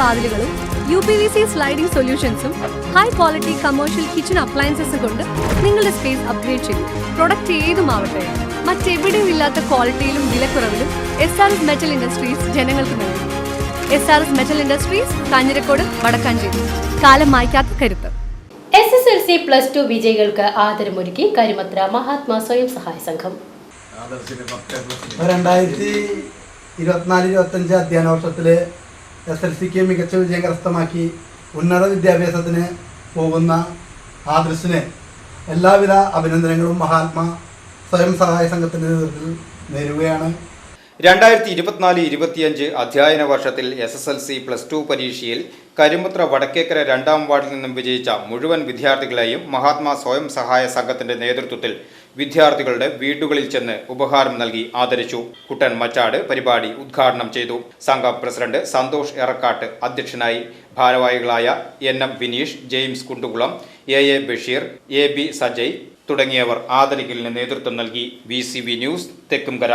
വാതിലുകളും U P V C sliding സൊല്യൂഷൻസും high quality commercial kitchen അപ്ലയൻസസും കൊണ്ട് നിങ്ങളുടെ സ്പേസ് അപ്ഗ്രേഡ് ചെയ്യും പ്രൊഡക്റ്റ് ഏതുമാവട്ടെ മറ്റെവിടെയും ഇല്ലാത്ത ക്വാളിറ്റിയിലും വിലക്കുറവിലും S R S metal industries ജനങ്ങൾക്ക് നൽകും. S R S metal industries Kanjirakode Vadakkanchery. കാലം മായ്ക്കാത്ത കരുത്ത്. S S L C plus two വിജയികൾക്ക് ആദരമൊരുക്കി കരിമത്ര മഹാത്മാ സ്വയം സഹായ സംഘം. രണ്ടായിരത്തി ഇരുപത്തിനാല് ഇരുപത്തഞ്ച് അധ്യയന വർഷത്തിൽ എസ് എൽ സിക്ക് മികച്ച വിജയം കരസ്ഥമാക്കി ഉന്നത വിദ്യാഭ്യാസത്തിന് പോകുന്ന ആദർശിന് എല്ലാവിധ അഭിനന്ദനങ്ങളും മഹാത്മാ സ്വയം സഹായ സംഘത്തിന്റെ നേതൃത്വത്തിൽ നേരുകയാണ്. രണ്ടായിരത്തി ഇരുപത്തിനാല് ഇരുപത്തിയഞ്ച് അധ്യയന വർഷത്തിൽ S S L C plus two പരീക്ഷയിൽ കരിമുത്ര വടക്കേക്കര രണ്ടാം വാർഡിൽ നിന്നും വിജയിച്ച മുഴുവൻ വിദ്യാർത്ഥികളെയും മഹാത്മാ സ്വയം സഹായ സംഘത്തിന്റെ നേതൃത്വത്തിൽ വിദ്യാർത്ഥികളുടെ വീടുകളിൽ ചെന്ന് ഉപഹാരം നൽകി ആദരിച്ചു. കുട്ടൻ മച്ചാട് പരിപാടി ഉദ്ഘാടനം ചെയ്തു. സംഘം പ്രസിഡന്റ് സന്തോഷ് എറക്കാട്ട് അധ്യക്ഷനായി. ഭാരവാഹികളായ N M Vineesh James Kundukulam A A Basheer A B Sajay തുടങ്ങിയവർ ആദരിക്കലിന് നേതൃത്വം നൽകി. V news Thekkumkara.